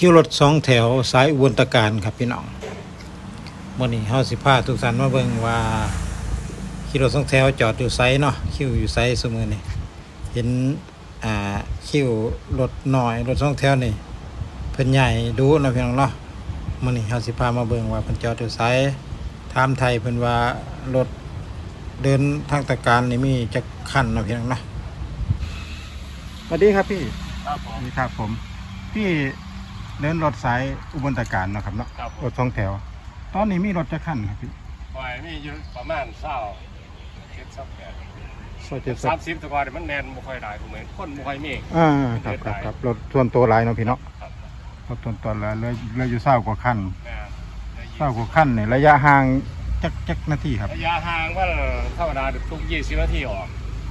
คิวรถสองแถวสายอุบลตะการครับพี่น้องมื่อนี้เฮาสิพาทุกท่านมาเบิ่งว่าคิวรถสองแถวจอดอยู่ไซเนาะคิวอยู่ไซเสมอนี่เห็นอ่าคิวรถน้อยรถสองแถวนี่เพิ่นใหญ่ดูเนาะพี่น้องเนาะมื่อนี้เฮาสิพามาเบิ่งว่าเพิ่นจอดอยู่ไซถามไทยเพิ่นว่ารถเดินทางตะการนี่มีจักคันเนาะพี่น้องเนาะสวัสดีครับพี่ครับผมนี่ครับผมพี่ เดินรถสายอุบลตะการเนาะครับเนาะครับผรมถสองแถว ตอนนี้มีรถจะขั้นครับพี่ปล่อยมีอยู่ประมาณเศร้าเจ็ดสักแปดซอยเจ็ดสิสาบมสิบแตะกอนมันแนนบ่ค่อยได้ผมเหมือนคนบ่ค่อยมี อ่าครับครับครับรถส่วนตัวหลายเนาะพี่เนาะครับ รถส่วนตัวหลายเลยเลยอยู่เศร้ากว่าขั้นแม่นได้ยินเศร้ากว่าขั้นเนี่ยระยะห่างจักจักนาทีครับ ระยะห่างว่าธรรมดาทุกยี่สิบนาทีออก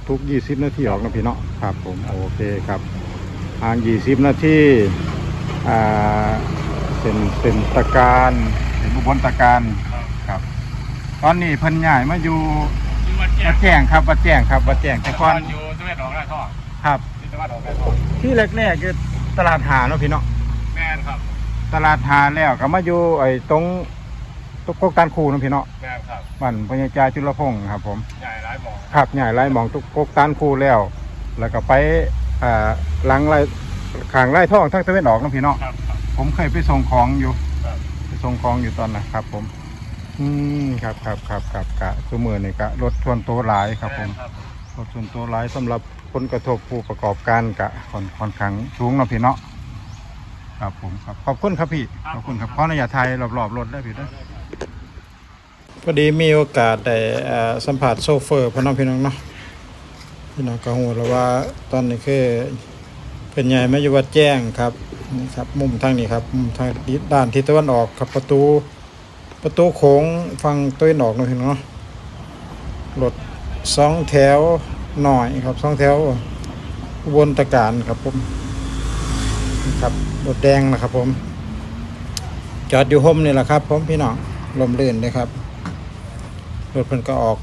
ทุกยี่สิบนาทีออกเนาะพี่เนาะครับผมโอเคครับห่างยี่สิบนาทีอ่า เป็นเป็นตะการเป็นอุบลตะการครับครับตอนนี้เพิ่นย้ายมาอยู่อยู่วัดแจ้วังดแจ้งครับวัดแจ้งครับวัดแจ้งแต่แต่ก่อนอยู่ตะวันออกได้ท่อครับ ที่ตะวันออกได้ท่อที่แรกๆคือตลาดหาเนาะพี่เนาะแม่นครับตลาดหาแล้วก็มาอยู่ไอ้ตรงตรงโคกตานคูเนาะพี่เนาะแม่นครับบ้านพญาจาจุลพงศ์ครับผม ใหญ่หลายหมองครับใหญ่ไล่มองทุกโคกตานคูแล้ว แล้วก็ไปอ่าหลังไร่ ขางไร่ท่องทั้งตะเวนออกเนาะพี่เนาะครับครับผมเคยไปส่งของอยู่ ครับไปส่งของอยู่ตอนนะครับ ผม อืมครับครับครับครับกะตัวมือนี่กะรถส่วนตัวหลายครับ ผมแนครับรถส่วนตัวหลายสำหรับผลกระทบผู้ประกอบการกะค่อนค่อนข้างสูงเนาะพี่เนาะครับผมครับขอบคุณครับพี่ขอบคุณครับขออนุญาตไทยรอบๆรถได้พี่ได้พอดีมีโอกาสได้เอ่อสัมผัสโซเฟอร์พี่น้องพี่น้องเนาะพี่น้องก็หูแล้วว่าตอนนี้คือ เป็นใหญ่ไม่ยู่วัดแจ้งครับนี่ครับมุมทางนี้ครับมุมทางด้านทิศตะวันออกครับประตูประตูโค้งฝั่งตะวันออกนาะพี่น้องเนาะรถสองแถวหน่อยครับสองแถวอุบนตะการครับผมนี่ครับรถแดงนะครับผม จอดอยู่ห่มนี่แหละครับ ผมพี่น้องลมลื่นเลยครับรถเพิ่นก็ออก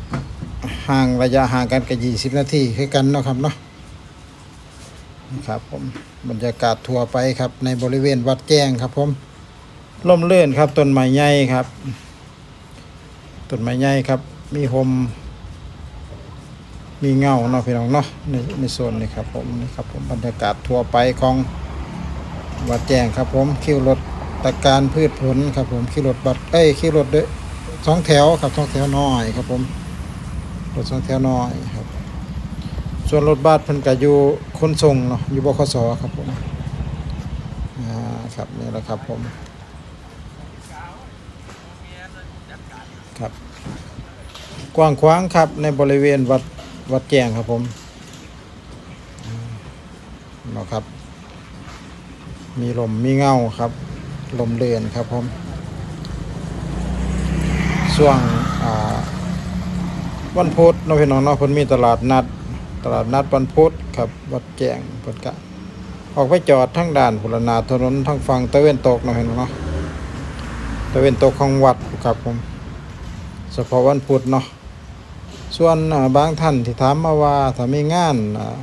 ห่างระยะห่างกันกับยี่สิบนาทีคือกันเนาะครับเนาะ ครับผมบรรยากาศทั่วไปครับ ในบริเวณวัดแจ้งครับผมลมเลื่นครับต้นไม้ใหญ่ครับต้นไม้ใหญ่ครับ มีหมมีเงาเนาะพี่น้องเนาะในในโซนนี้ครับผมนี่ครับผมบรรยากาศทั่วไปของวัดแจ้งครับผมคิวรถตะการพืชผลครับผมคิวรถบัตรเอ้ยคิวรถด้อสองแถวครับสองแถวน้อยครับผมรถสองแถวน้อย ส่วนรถบัสเพิ่นก็อยู่ขนส่งเนาะอยู่บขสครับผมอ่าครับนี่แหละครับผมครับ กว้างขวางครับในบริเวณวัดวัดแจงครับผมเนาะครับ มีลมมีเงาครับ ลมเรือนครับผมช่วงวันพุธเนาะพี่น้องเนาะเพิ่นมีตลาดนัด ตลาดนัดวันพุธครับวัดแจงพิ่นกะออกไปจอดทั้งด่านพุรนาถนนทั้งฝั่งตะเวนตกนะพี่น้องเนาะตะเวนตกของวัดครับผมเฉพาะวันพุธเนาะส่วนบางท่านที่ถามมาว่าถ้ามีงานอ่า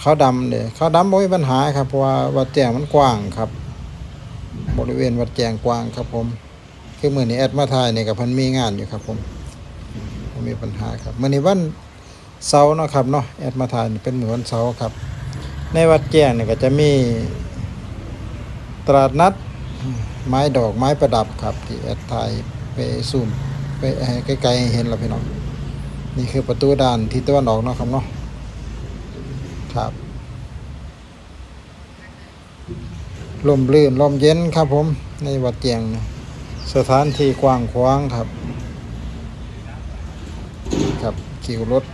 เขาวดำเนี่ยเขาวดำไม่มีปัญหาครับเพราะว่าวัดแจงมันกว้างครับ บริเวณวัดแจงกว้างครับผมคือมื่อนี้แอดมาทายเนี่ยกับพันมีงานอยู่ครับผมบ่มีปัญหาครับมื่อนี้วัน เสาเนาะครับเนาะแอดมาทายนี่เป็นเหมือนเสาครับ ในวัดแจงเนี่ยก็จะมีตลาดนัดไม้ดอกไม้ประดับครับที่แอดถ่ายไปซูมไปให้ไกล้เห็นแล้วพี่น้องนี่คือประตูด่านทิศตะวันออกเนาะครับเนาะครับลมลื่นลมเย็นครับผมในวัดเจียงสถานที่กว้างขวางครับ ครับคิวรถ